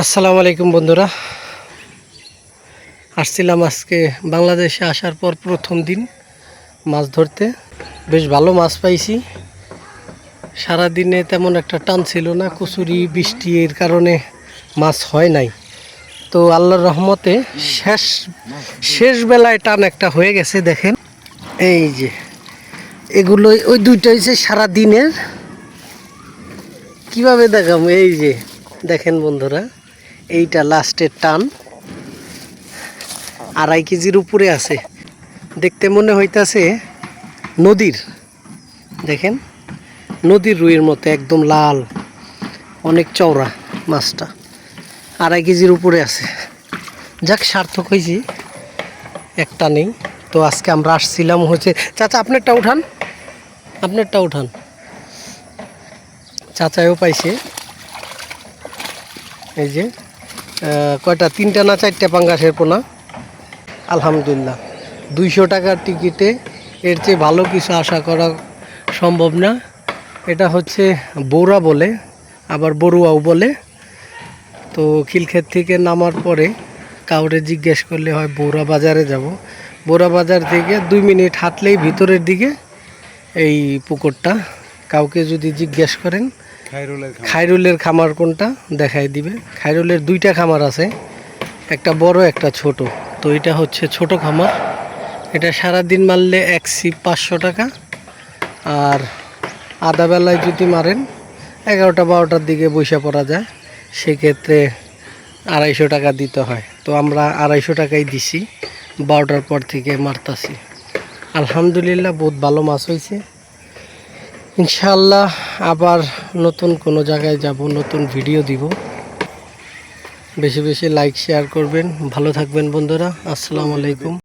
আসসালামু আলাইকুম বন্ধুরা। আসছিলাম আজকে বাংলাদেশে আসার পর প্রথম দিন মাছ ধরতে। বেশ ভালো মাছ পাইছি। সারাদিনে তেমন একটা টান ছিল না, কচুরি, বৃষ্টি, এর কারণে মাছ হয় নাই। তো আল্লাহর রহমতে শেষ শেষ বেলায় টান একটা হয়ে গেছে, দেখেন। এই যে এগুলো ওই দুইটা হচ্ছে সারা দিনের কীভাবে দেখাম এই যে, দেখেন বন্ধুরা, এইটা লাস্টের টান। আড়াই কেজির উপরে আছে। দেখতে মনে হইতাছে নদীর। দেখেন নদীর রুইয়ের মতো, একদম লাল, অনেক চওড়া মাছটা। আড়াই কেজির উপরে আছে। যাক, সার্থক হয়েছি। একটা নেই। তো আজকে আমরা আসছিলাম হচ্ছে চাচা, আপনারটা উঠান। আপনারটা উঠান। চাচাইও পাইছে। এই যে কয়টা? তিনটা না চারটা পাঙ্গাসের পোনা? আলহামদুলিল্লাহ। দুইশো টাকার টিকিটে এর চেয়ে ভালো কিছু আশা করা সম্ভব না। এটা হচ্ছে বৌরা বলে আবার বড়ুয়াও বলে। তো খিলক্ষেত থেকে নামার পরে কাউরে জিজ্ঞেস করলে হয় বৌরা বাজারে যাব? বৌরা বাজার থেকে দুই মিনিট হাঁটলেই ভিতরের দিকে এই পুকুরটা। কাউকে যদি জিজ্ঞেস করেন খাইরুলের খামার। কোনটা? দেখাই দিবে। খাইরুলের দুইটা খামার আছে একটা বড় একটা ছোট। তো এটা হচ্ছে ছোট খামার। এটা সারা দিন মারলে এক সিপ পাঁচশো টাকা। আর আধা বেলায় যদি মারেন, এগারোটা বারোটার দিকে বৈশা পড়া যায়। সেক্ষেত্রে আড়াইশো টাকা দিতে হয়। তো আমরা আড়াইশো টাকাই দিছি, বারোটার পর থেকে মারতাছি। আলহামদুলিল্লাহ বহুত ভালো মাছ হয়েছে। ইনশাল্লাহ আবার নতুন কোনো জায়গায় যাব, নতুন ভিডিও দিব। বেশি বেশি লাইক শেয়ার করবেন। ভালো থাকবেন বন্ধুরা। আসসালামু আলাইকুম।